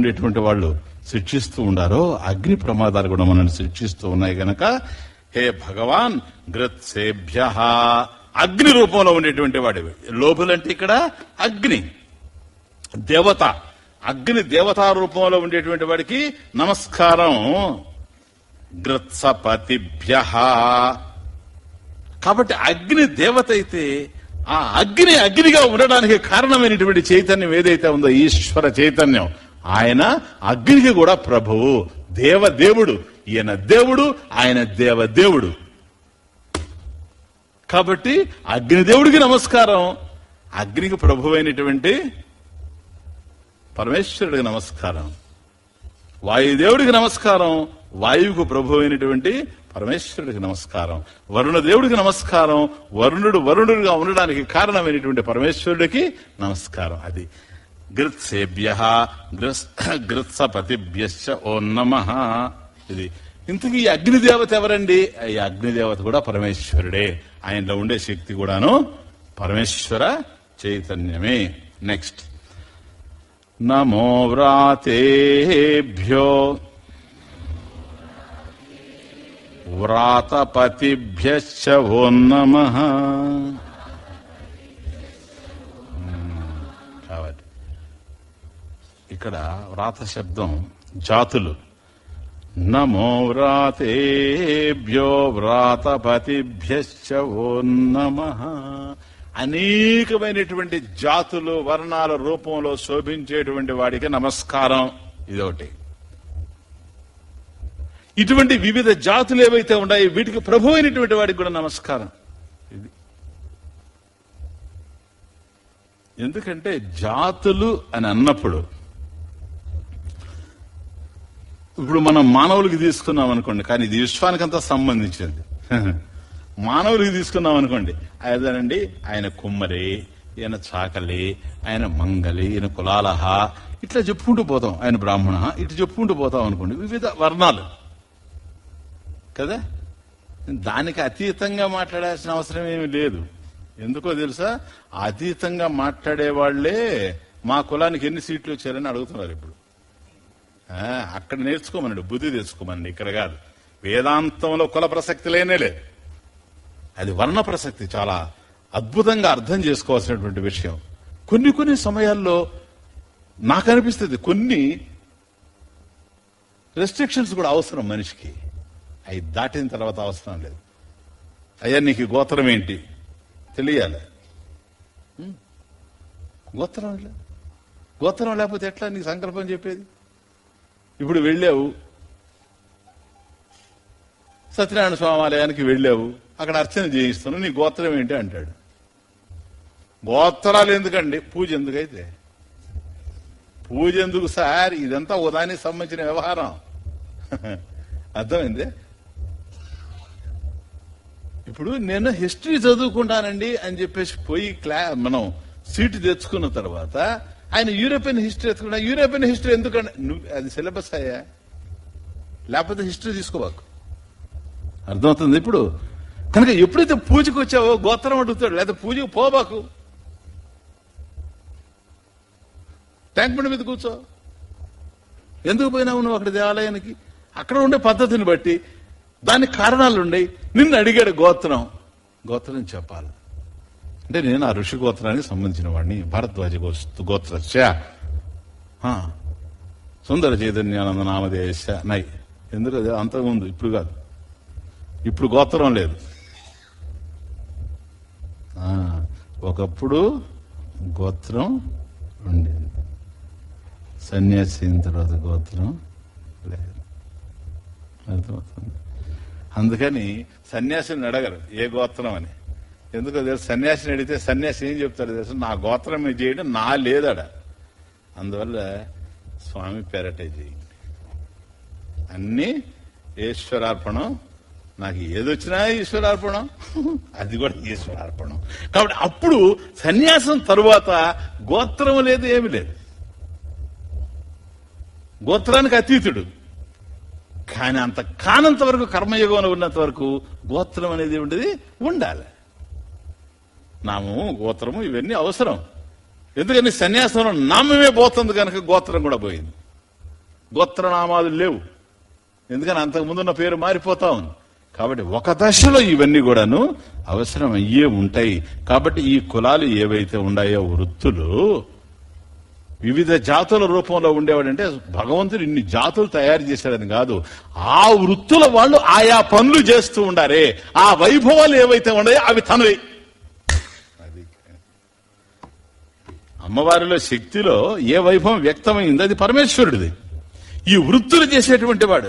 ఉండేటువంటి వాళ్ళు శిక్షిస్తూ ఉండారో అగ్ని ప్రమాదాలు కూడా మనల్ని శిక్షిస్తూ ఉన్నాయి గనక హే భగవాన్ గ్రత్సేభ్య అగ్ని రూపంలో ఉండేటువంటి వాడివి లోపలంటే ఇక్కడ అగ్ని దేవత అగ్ని దేవతా రూపంలో ఉండేటువంటి వాడికి నమస్కారం. గ్రత్సపతిభ్య కాబట్టి అగ్ని దేవత అయితే ఆ అగ్ని అగ్నిగా ఉండడానికి కారణమైనటువంటి చైతన్యం ఏదైతే ఉందో ఈశ్వర చైతన్యం ఆయన అగ్నికి కూడా ప్రభువు దేవదేవుడు. ఈయన దేవుడు ఆయన దేవదేవుడు. కాబట్టి అగ్నిదేవుడికి నమస్కారం. అగ్నికి ప్రభువైనటువంటి పరమేశ్వరుడికి నమస్కారం. వాయుదేవుడికి నమస్కారం. వాయువుకు ప్రభు అయినటువంటి పరమేశ్వరుడికి నమస్కారం. వరుణ దేవుడికి నమస్కారం. వరుణుడు వరుణుడిగా ఉండడానికి కారణమైనటువంటి పరమేశ్వరుడికి నమస్కారం. అది గృత్సేభ్య గృత్సపతిభ్యశ్చ ఓ నమ ఇది. ఇంతకీ ఈ అగ్నిదేవత ఎవరండి? ఈ అగ్నిదేవత కూడా పరమేశ్వరుడే. ఆయనలో ఉండే శక్తి కూడాను పరమేశ్వర చైతన్యమే. నెక్స్ట్ నమో వ్రాతేభ్యో వ్రాతపతిభ్యశ్చ ఓ నమ. ఇక్కడ వ్రాత శబ్దం జాతులు. నమో వ్రాతేభ్యో వ్రాతపతిభ్యశ్చ ఓ నమ. అనేకమైనటువంటి జాతులు వర్ణాల రూపంలో శోభించేటువంటి వాడికి నమస్కారం ఇదొకటి. ఇటువంటి వివిధ జాతులు ఏవైతే ఉన్నాయో వీటికి ప్రభు అయినటువంటి వాడికి కూడా నమస్కారం. ఇది ఎందుకంటే జాతులు అని అన్నప్పుడు ఇప్పుడు మనం మానవులకి తీసుకున్నాం అనుకోండి కానీ ఇది విశ్వానికంతా సంబంధించింది మానవులకి తీసుకున్నాం అనుకోండి అదేనండి ఆయన కుమ్మరి ఈయన చాకలి ఆయన మంగలి ఈయన కులాలహ ఇట్లా చెప్పుకుంటూ పోతాం ఆయన బ్రాహ్మణ ఇట్లా చెప్పుకుంటూ పోతాం అనుకోండి వివిధ వర్ణాలు. కదా? దానికి అతీతంగా మాట్లాడాల్సిన అవసరం ఏమి లేదు. ఎందుకో తెలుసా? అతీతంగా మాట్లాడే వాళ్ళే మా కులానికి ఎన్ని సీట్లు వచ్చారని అడుగుతున్నారు ఇప్పుడు. అక్కడ నేర్చుకోమనండి బుద్ధి తెచ్చుకోమనండి ఇక్కడ కాదు. వేదాంతంలో కుల ప్రసక్తి లేనే లేదు. అది వర్ణ ప్రసక్తి చాలా అద్భుతంగా అర్థం చేసుకోవాల్సినటువంటి విషయం. కొన్ని కొన్ని సమయాల్లో నాకు అనిపిస్తుంది కొన్ని రెస్ట్రిక్షన్స్ కూడా అవసరం మనిషికి. అవి దాటిన తర్వాత అవసరం లేదు. అయ్యా నీకు గోత్రం ఏంటి? తెలియాలి. గోత్రం లే- గోత్రం లేకపోతే ఎట్లా నీకు సంకల్పం చెప్పేది? ఇప్పుడు వెళ్ళావు? సత్యనారాయణ స్వామి ఆలయానికి వెళ్ళావు. అక్కడ అర్చన చేయిస్తున్నావు. నీ గోత్రం ఏంటి అంటాడు. గోత్రాలు ఎందుకండి? పూజ ఎందుకైతే? పూజ ఎందుకు సార్? ఇదంతా ఉదానికి సంబంధించిన వ్యవహారం. అర్థమైంది? ఇప్పుడు నేను హిస్టరీ చదువుకుంటానండి అని చెప్పేసి పోయి క్లా మనం సీటు తెచ్చుకున్న తర్వాత ఆయన యూరోపియన్ హిస్టరీ ఎత్తుకున్నా యూరోపియన్ హిస్టరీ ఎందుకంటే నువ్వు అది సిలబస్ అయ్యా. లేకపోతే హిస్టరీ తీసుకోబాకు. అర్థమవుతుంది ఇప్పుడు? కనుక ఎప్పుడైతే పూజకు వచ్చావో గోత్రం అడుగుతాడు లేకపోతే పూజకు పోబాకు. ట్యాంక్ బండి మీద కూర్చో. ఎందుకు పోయినావు నువ్వు అక్కడ దేవాలయానికి? అక్కడ ఉండే పద్ధతిని బట్టి దానికి కారణాలు నిన్ను అడిగాడు గోత్రం. గోత్రం చెప్పాలి. అంటే నేను ఆ ఋషి గోత్రానికి సంబంధించిన వాడిని. భరద్వాజ గోస్తు గోత్రస్య. సుందర చైతన్యానంద నామదేశ నై. ఎందుకు అంతకుముందు ఇప్పుడు కాదు. ఇప్పుడు గోత్రం లేదు. ఒకప్పుడు గోత్రం ఉండేది. సన్యాసి అయిన తర్వాత గోత్రం లేదు. అర్థమవుతుంది? అందుకని సన్యాసిని అడగరు ఏ గోత్రం అని. ఎందుకో తెలుసు సన్యాసిని అడిగితే సన్యాసి ఏం చెప్తాడు తెలుసు? నా గోత్రం చేయడం నా లేదడ అందువల్ల స్వామి పేరటే చేయండి అన్ని ఈశ్వరార్పణం. నాకు ఏదొచ్చినా ఈశ్వరార్పణం. అది కూడా ఈశ్వరార్పణం. కాబట్టి అప్పుడు సన్యాసం తరువాత గోత్రం లేదు ఏమి లేదు. గోత్రానికి అతీతుడు. కానీ అంత కానంత వరకు కర్మయోగంలో ఉన్నంత వరకు గోత్రం అనేది ఉండేది ఉండాలి. నామము గోత్రము ఇవన్నీ అవసరం. ఎందుకని సన్యాసంలో నామమే పోతుంది కనుక గోత్రం కూడా పోయింది. గోత్రనామాలు లేవు. ఎందుకని అంతకు ముందున్న పేరు మారిపోతా ఉంది. కాబట్టి ఒక దశలో ఇవన్నీ కూడాను అవసరం అయ్యే ఉంటాయి. కాబట్టి ఈ కులాలు ఏవైతే ఉన్నాయో వృత్తులు వివిధ జాతుల రూపంలో ఉండేవాడంటే భగవంతుడు ఇన్ని జాతులు తయారు చేశాడని కాదు. ఆ వృత్తుల వాళ్ళు ఆయా పనులు చేస్తూ ఉండారే. ఆ వైభవాలు ఏవైతే ఉన్నాయో అవి తనవి. అమ్మవారిలో శక్తిలో ఏ వైభవం వ్యక్తమైంది? అది పరమేశ్వరుడిది. ఈ వృత్తులు చేసేటువంటి వాడు.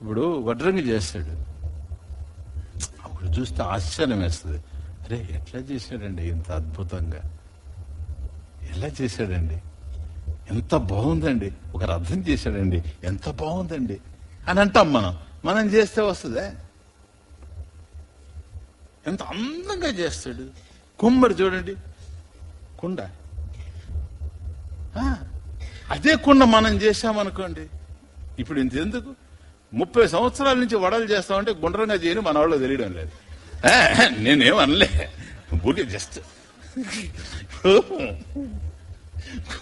ఇప్పుడు వడ్రంగి చేస్తాడు. అప్పుడు చూస్తే ఆశ్చర్యం వేస్తుంది. అరే ఎట్లా చేశాడండి ఇంత అద్భుతంగా? ఎలా చేశాడండి? ఎంత బాగుందండి. ఒకరు అర్థం చేశాడండి. ఎంత బాగుందండి. అని అంటాం మనం. మనం చేస్తే వస్తుందే? ఎంత అందంగా చేస్తాడు. కుమ్మరి చూడండి. కుండ. ఆ, అదే కుండ మనం చేశామనుకోండి. ఇప్పుడు ఇంత ఎందుకు? ముప్పై సంవత్సరాల నుంచి వడలు చేస్తామంటే గుండ్రంగా చేయని మన వాళ్ళు తెలియడం లేదు. నేనేమనలే. నేనేం ఊరికే జస్ట్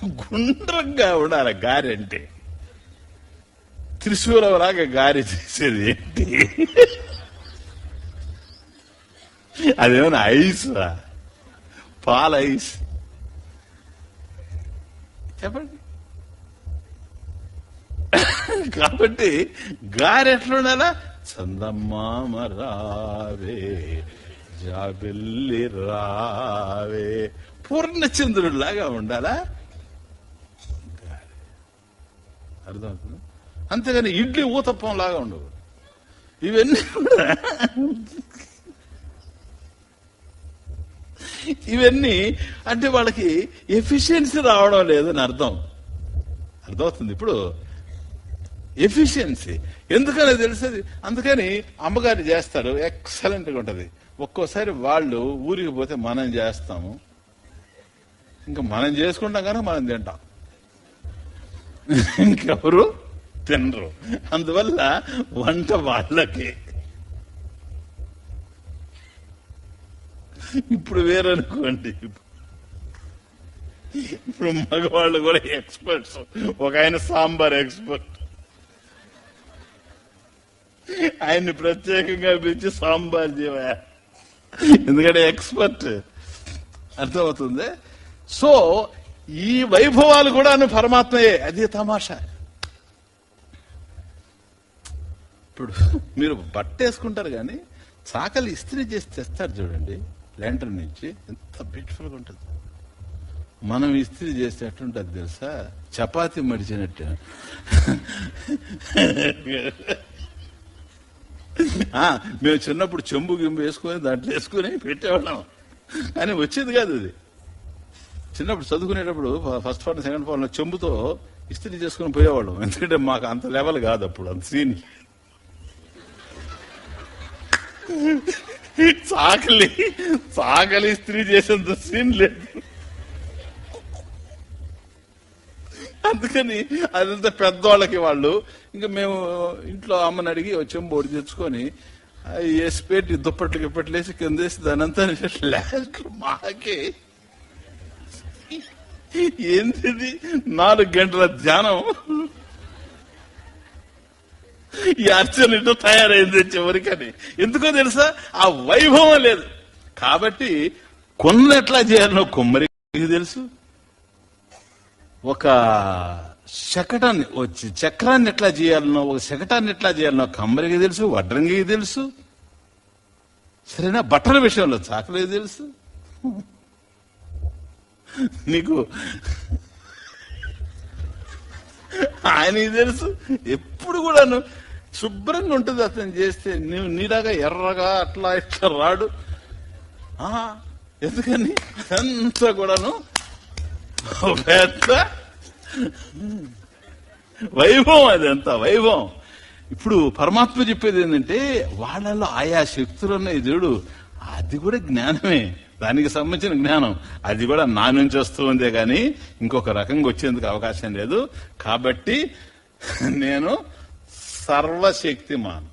గుండ్రంగా ఉండాలి గారి అంటే. త్రిశూలంలాగా గారి చేసేది ఏంటి? అదేమైనా ఐస్? పాల ఐస్? చెప్పండి. కాబట్టి గారు ఎట్లా ఉండాలా చందమామ రావే జాబిల్లి రావే. పూర్ణచంద్రుడిలాగా ఉండాలా? అర్థమవుతుంది? అంతేగాని ఇడ్లీ ఊతప్పం లాగా ఉండవు ఇవన్నీ కూడా ఇవన్నీ అంటే వాళ్ళకి ఎఫిషియన్సీ రావడం లేదని అర్థం. అర్థమవుతుంది ఇప్పుడు? ఎఫిషియన్సీ ఎందుకని తెలిసేది? అందుకని అమ్మగారు చేస్తారు. ఎక్సలెంట్గా ఉంటుంది. ఒక్కోసారి వాళ్ళు ఊరికి పోతే మనం చేస్తాము. ఇంకా మనం చేసుకుంటాం కానీ మనం తింటాం. ఇంకెవరు తినరు. అందువల్ల వంట వాళ్ళకి ఇప్పుడు వేరనుకోండి ఇప్పుడు మగవాళ్ళు కూడా ఎక్స్పర్ట్స్ ఒక ఆయన సాంబార్ ఎక్స్పర్ట్ ఆయన్ని ప్రత్యేకంగా పిలిచి సాంబార్ జీవ ఎందుకంటే ఎక్స్పర్ట్ అర్థమవుతుంది? సో ఈ వైభవాలు కూడా పరమాత్మయే. అది తమాషా. ఇప్పుడు మీరు బట్ట వేసుకుంటారు కానీ చాకలి ఇస్త్రీ చేసి తెస్తారు చూడండి. ల్యాంటర్ నుంచి ఎంత బ్యూటిఫుల్గా ఉంటుంది. మనం ఇస్త్రీ చేస్తే ఎట్లుంటుంది తెలుసా? చపాతి మడిచినట్టు. మేము చిన్నప్పుడు చెంబు గింబు వేసుకొని దాంట్లో వేసుకుని పెట్టేవాళ్ళం. అని వచ్చేది కాదు అది. చిన్నప్పుడు చదువుకునేటప్పుడు ఫస్ట్ ఫార్ సెకండ్ ఫార్ చెంబుతో ఇస్త్రీ చేసుకుని పోయేవాళ్ళం. ఎందుకంటే మాకు అంత లెవెల్ కాదు అప్పుడు అంత సీన్ చాకలి చాకలి స్త్రీ చేసేంత సీన్ లేదు. అందుకని అదంతా పెద్దవాళ్ళకి వాళ్ళు ఇంకా మేము ఇంట్లో అమ్మని అడిగి వచ్చాము బోర్డు తెచ్చుకొని వేసి పెట్టి దుప్పట్లు గిప్పట్లేసి కింద వేసి దానంతా లాస్ట్ మాకే. ఏంటిది? నాలుగు గంటల ధ్యానం. ఈ అర్చన ఇటు తయారైంది చివరికని. ఎందుకో తెలుసా? ఆ వైభవం లేదు. కాబట్టి కొన్నెట్లా ఎట్లా కొమ్మరి తెలుసు. ఒక శకటాన్ని వచ్చి చక్రాన్ని ఎట్లా చేయాలనో ఒక శకటాన్ని ఎట్లా చేయాలనో కమ్మరికి తెలుసు వడ్రంగికి తెలుసు. సరేనా? బట్టల విషయంలో చాకలికి తెలుసు. నీకు ఆయనకి తెలుసు. ఎప్పుడు కూడాను శుభ్రంగా ఉంటుంది అతను చేస్తే. నువ్వు నీలాగా ఎర్రగా అట్లా ఇట్లా రాడు. ఆ, ఎందుకని? అదంతా కూడాను. పెద్ద వైభవం అదంతా వైభవం. ఇప్పుడు పరమాత్మ చెప్పేది ఏంటంటే వాళ్ళలో ఆయా శక్తులు ఉన్నాయి దేవుడు అది కూడా జ్ఞానమే. దానికి సంబంధించిన జ్ఞానం. అది కూడా నా నుంచి వస్తూ ఉందే కానీ ఇంకొక రకంగా వచ్చేందుకు అవకాశం లేదు. కాబట్టి నేను సర్వశక్తిమాన్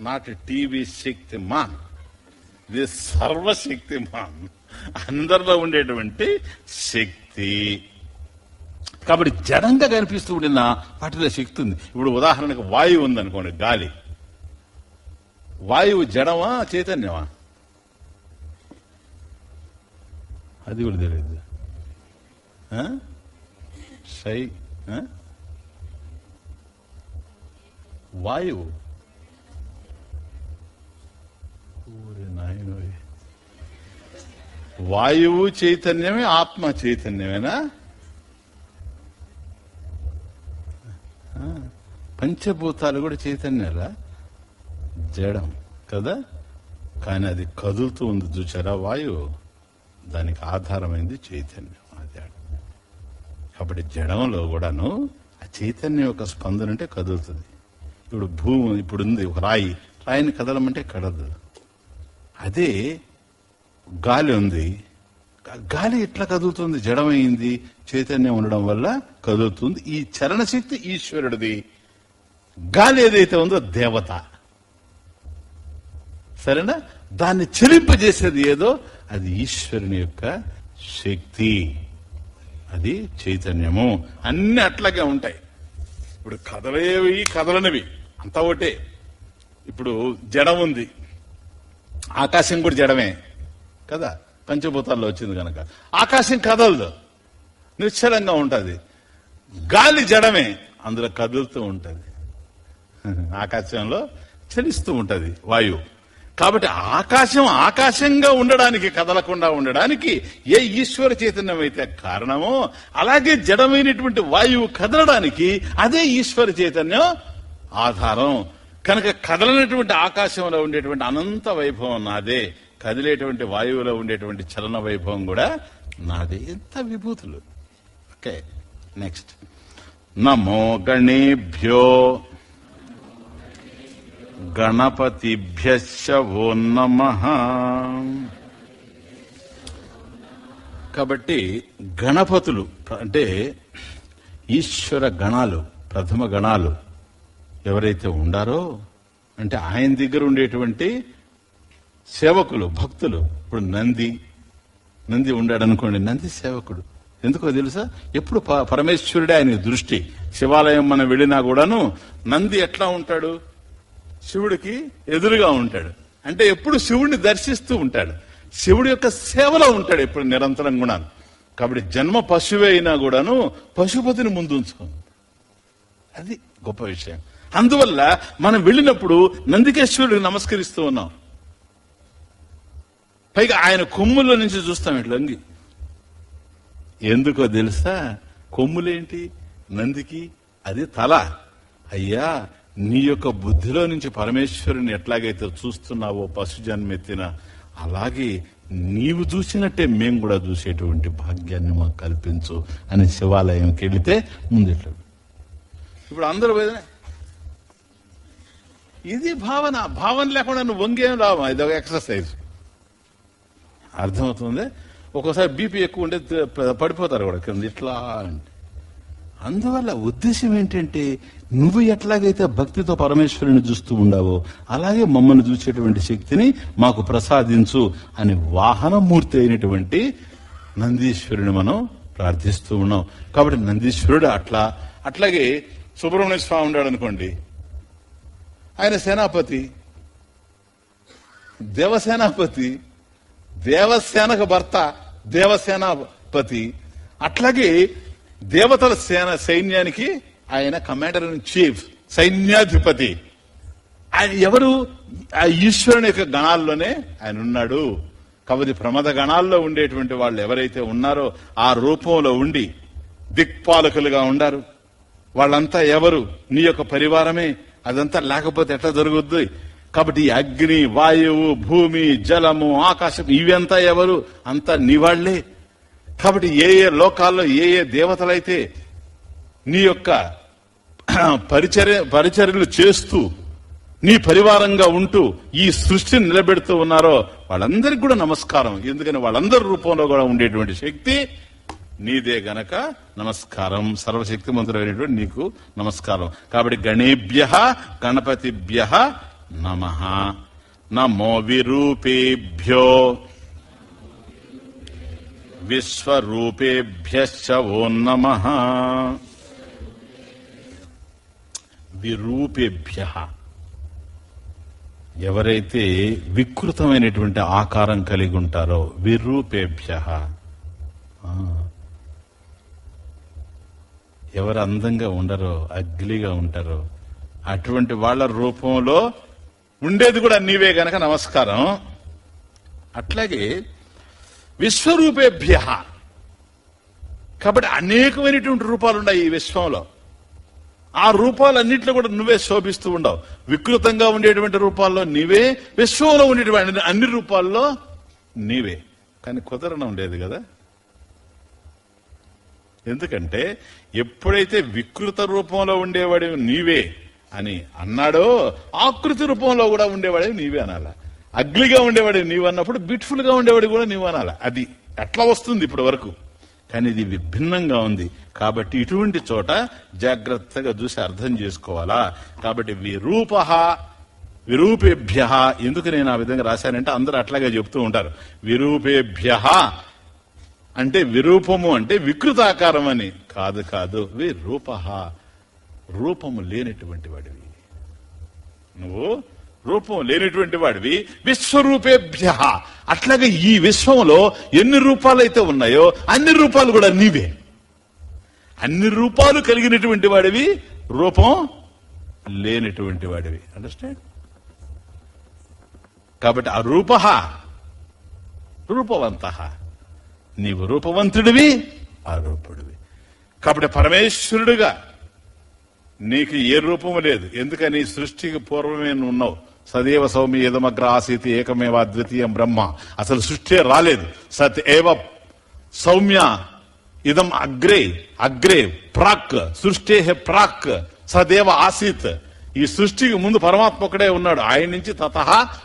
నాట్ టీవీ శక్తిమాన్ ఇది సర్వశక్తిమాన్ అందరిలో ఉండేటువంటి శక్తి కాబట్టి జడంగా కనిపిస్తూ ఉండిన వాటిలో శక్తి ఉంది. ఇప్పుడు ఉదాహరణకు వాయువు ఉందనుకోండి గాలి. వాయువు జడమా చైతన్యమా? అది కూడా తెలియదు ఆ? సై వాయువు వాయువు చైతన్యమే ఆత్మ చైతన్యమేనా? పంచభూతాలు కూడా చైతన్యాలా? జడం కదా? కానీ అది కదులుతూ ఉంది చూచారా వాయువు దానికి ఆధారమైంది చైతన్యం అది. కాబట్టి జడంలో కూడాను ఆ చైతన్యం యొక్క స్పందన అంటే కదులుతుంది. ఇప్పుడు భూమి ఇప్పుడు ఉంది ఒక రాయి. రాయిని కదలమంటే కదలదు అదే గాలి ఉంది. గాలి ఎట్లా కదులుతుంది? జడమైంది. చైతన్యం ఉండడం వల్ల కదులుతుంది. ఈ చలనశక్తి ఈశ్వరుడిది. గాలి ఏదైతే ఉందో దేవత. సరేనా? దాన్ని చెలింపజేసేది ఏదో? అది ఈశ్వరుని యొక్క శక్తి. అది చైతన్యము. అన్ని అట్లాగే ఉంటాయి. ఇప్పుడు కదలేవి కదలనివి అంతా ఒకటే. ఇప్పుడు జడం ఉంది. ఆకాశం కూడా జడమే. కదా? పంచభూతాల్లో వచ్చింది కనుక ఆకాశం కదలదు. నిశ్చలంగా ఉంటుంది. గాలి జడమే. అందులో కదులుతూ ఉంటుంది. ఆకాశంలో చలిస్తూ ఉంటుంది వాయువు. కాబట్టి ఆకాశం ఆకాశంగా ఉండడానికి కదలకుండా ఉండడానికి ఏ ఈశ్వర చైతన్యం అయితే కారణమో అలాగే జడమైనటువంటి వాయువు కదలడానికి అదే ఈశ్వర చైతన్యం ఆధారం. కనుక కదలనటువంటి ఆకాశంలో ఉండేటువంటి అనంత వైభవం నాదే. కదిలేటువంటి వాయువులో ఉండేటువంటి చలన వైభవం కూడా నాదే. ఎంత విభూతులు. Okay next. నమో గణేభ్యో గణపతిభ్యశ్చ ఓ నమ. కాబట్టి గణపతులు అంటే ఈశ్వర గణాలు ప్రథమ గణాలు ఎవరైతే ఉండారో అంటే ఆయన దగ్గర ఉండేటువంటి సేవకులు భక్తులు. ఇప్పుడు నంది నంది ఉండాడు అనుకోండి నంది సేవకుడు. ఎందుకో తెలుసా? ఎప్పుడు ప- పరమేశ్వరుడే ఆయన దృష్టి. శివాలయం మనం వెళ్ళినా కూడాను నంది ఎట్లా ఉంటాడు? శివుడికి ఎదురుగా ఉంటాడు. అంటే ఎప్పుడు శివుడిని దర్శిస్తూ ఉంటాడు. శివుడి యొక్క సేవలో ఉంటాడు ఎప్పుడు నిరంతరం కూడా. కాబట్టి జన్మ పశువే అయినా కూడాను పశుపతిని ముందు అది గొప్ప విషయం. అందువల్ల మనం వెళ్ళినప్పుడు నందికేశ్వరుడికి నమస్కరిస్తూ ఉన్నాం. పైగా ఆయన కొమ్ముల నుంచి చూస్తాం ఇట్లా అంగి ఎందుకో తెలుసా? కొమ్ములేంటి? నందికి అది తల. అయ్యా నీ యొక్క బుద్ధిలో నుంచి పరమేశ్వరుని ఎట్లాగైతే చూస్తున్నావో పశు జన్మెత్తిన అలాగే నీవు చూసినట్టే మేము కూడా చూసేటువంటి భాగ్యాన్ని మాకు కల్పించు అని శివాలయంకి వెళితే ముందు ఇప్పుడు అందరూ ఇది భావన భావన లేకుండా నువ్వు వంగేం రావా? ఇది ఒక ఎక్సర్సైజ్ అర్థమవుతుంది? ఒక్కోసారి బీపీ ఎక్కువ ఉంటే పడిపోతారు కూడా కింద ఇట్లా అంటే. అందువల్ల ఉద్దేశం ఏంటంటే నువ్వు ఎట్లాగైతే భక్తితో పరమేశ్వరుని చూస్తూ ఉండావో అలాగే మమ్మల్ని చూసేటువంటి శక్తిని మాకు ప్రసాదించు అని వాహనమూర్తి అయినటువంటి నందీశ్వరుని మనం ప్రార్థిస్తూ ఉన్నాం. కాబట్టి నందీశ్వరుడు అట్లా అట్లాగే సుబ్రహ్మణ్య స్వామి ఉన్నాడు అనుకోండి. ఆయన సేనాపతి. దేవసేనాపతి. దేవసేనకు భర్త దేవసేనాపతి. అట్లాగే దేవతల సేన సైన్యానికి ఆయన కమాండర్ ఇన్ చీఫ్ సైన్యాధిపతి. ఆయన ఎవరు? ఆ ఈశ్వరుని యొక్క గణాల్లోనే ఆయన ఉన్నాడు. కాబట్టి ప్రమద గణాల్లో ఉండేటువంటి వాళ్ళు ఎవరైతే ఉన్నారో ఆ రూపంలో ఉండి దిక్పాలకులుగా ఉండారు. వాళ్ళంతా ఎవరు? నీ యొక్క పరివారమే. అదంతా లేకపోతే ఎట్లా జరుగుద్ది? కాబట్టి అగ్ని వాయువు భూమి జలము ఆకాశం ఇవంతా ఎవరు? అంతా నీ వాళ్ళే కాబట్టి ఏ ఏ లోకాల్లో ఏ ఏ దేవతలైతే నీ యొక్క పరిచర్య పరిచర్యలు చేస్తూ నీ పరివారంగా ఉంటూ ఈ సృష్టిని నిలబెడుతూ ఉన్నారో వాళ్ళందరికీ కూడా నమస్కారం. ఎందుకని వాళ్ళందరి రూపంలో కూడా ఉండేటువంటి శక్తి నీదే గనక నమస్కారం. సర్వశక్తి మంత్రులైనటువంటి నీకు నమస్కారం. కాబట్టి గణేభ్య గణపతిభ్య నమ. నమో విరూపేభ్యో. విశ్వరూపేభ్యశ్చ ఓం నమ విరూపేభ్య ఎవరైతే వికృతమైనటువంటి ఆకారం కలిగి ఉంటారో విరూపేభ్య. ఎవరు అందంగా ఉండరో అగ్లిగా ఉంటారో అటువంటి వాళ్ళ రూపంలో ఉండేది కూడా నీవే గనక నమస్కారం. అట్లాగే విశ్వరూపేభ్య. కాబట్టి అనేకమైనటువంటి రూపాలు ఉన్నాయి ఈ విశ్వంలో. ఆ రూపాలన్నింటిలో కూడా నువ్వే శోభిస్తూ ఉండవు. వికృతంగా ఉండేటువంటి రూపాల్లో నీవే విశ్వంలో ఉండేటువంటి అన్ని రూపాల్లో నీవే. కానీ కుదరడం లేదు కదా? ఎందుకంటే ఎప్పుడైతే వికృత రూపంలో ఉండేవాడివి నీవే అని అన్నాడో ఆకృతి రూపంలో కూడా ఉండేవాడివి నీవే అనాలా? అగ్లిగా ఉండేవాడు నీవు అన్నప్పుడు బ్యూటిఫుల్గా ఉండేవాడు కూడా నీవు అనాల అది ఎట్లా వస్తుంది ఇప్పటి వరకు కానీ ఇది విభిన్నంగా ఉంది. కాబట్టి ఇటువంటి చోట జాగ్రత్తగా చూసి అర్థం చేసుకోవాలా? కాబట్టి విరూప విరూపేభ్య ఎందుకు నేను ఆ విధంగా రాశానంటే అందరూ అట్లాగే చెప్తూ ఉంటారు. విరూపేభ్య అంటే విరూపము అంటే వికృతాకారం అని. కాదు కాదు. విరూప రూపము లేనటువంటి వాడివి. నువ్వు రూపం లేనటువంటి వాడివి. విశ్వరూపేభ్య. అట్లాగే ఈ విశ్వంలో ఎన్ని రూపాలైతే ఉన్నాయో అన్ని రూపాలు కూడా నీవే. అన్ని రూపాలు కలిగినటువంటి వాడివి రూపం లేనటువంటి వాడివి. అండర్స్టాండ్ కాబట్టి ఆ రూప రూపవంత. నీవు రూపవంతుడివి అరూపుడివి కాబట్టి పరమేశ్వరుడుగా నీకు ఏ రూపము లేదు. ఎందుకని సృష్టికి పూర్వమే ఉన్నావు. సదేవ సౌమి ఏదమగ్ర ఆసీతి ఏకమేవ ద్వితీయం బ్రహ్మ. అసలు సృష్టి రాలేదు. సత్ ఏవ సౌమ్య ఇదం అగ్రే అగ్రే ప్రాక్ సృష్టి ప్రాక్ సదేవ ఆసీత్. ఈ సృష్టికి ముందు పరమాత్మ ఒకడే ఉన్నాడు. ఆయన నుంచి తత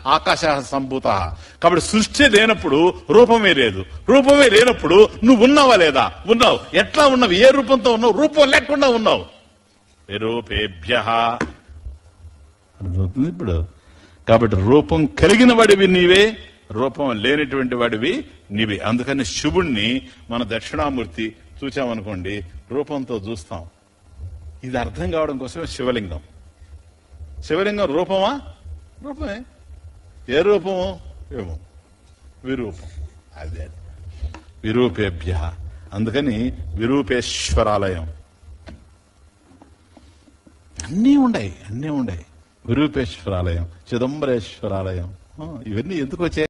ఆకాశ సంభూత. కాబట్టి సృష్టి లేనప్పుడు రూపమే లేదు. రూపమే లేనప్పుడు నువ్వు ఉన్నావా లేదా? ఉన్నావు. ఎట్లా ఉన్నావు? ఏ రూపంతో ఉన్నావు? రూపం లేకుండా ఉన్నావు. విరూపేభ్య ఇప్పుడు? కాబట్టి రూపం కలిగిన వాడివి నీవే రూపం లేనటువంటి వాడివి నీవే. అందుకని శివుణ్ణి మన దక్షిణామూర్తి చూచామనుకోండి రూపంతో చూస్తాం. ఇది అర్థం కావడం కోసమే శివలింగం. శివలింగం రూపమా? రూపమే. ఏ రూపము? ఏమో. విరూపం. అదే. విరూపేభ్య. అందుకని విరూపేశ్వరాలయం. అన్నీ ఉన్నాయి అన్నీ ఉన్నాయి విరూపేశ్వరాలయం చిదంబరేశ్వరాలయం. ఇవన్నీ ఎందుకు వచ్చాయి?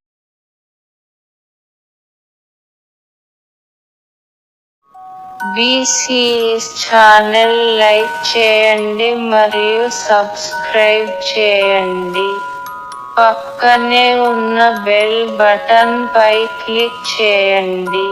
బీసీఎస్ ఛానల్ లైక్ చేయండి మరియు సబ్స్క్రైబ్ చేయండి. పక్కనే ఉన్న బెల్ బటన్ పై క్లిక్ చేయండి.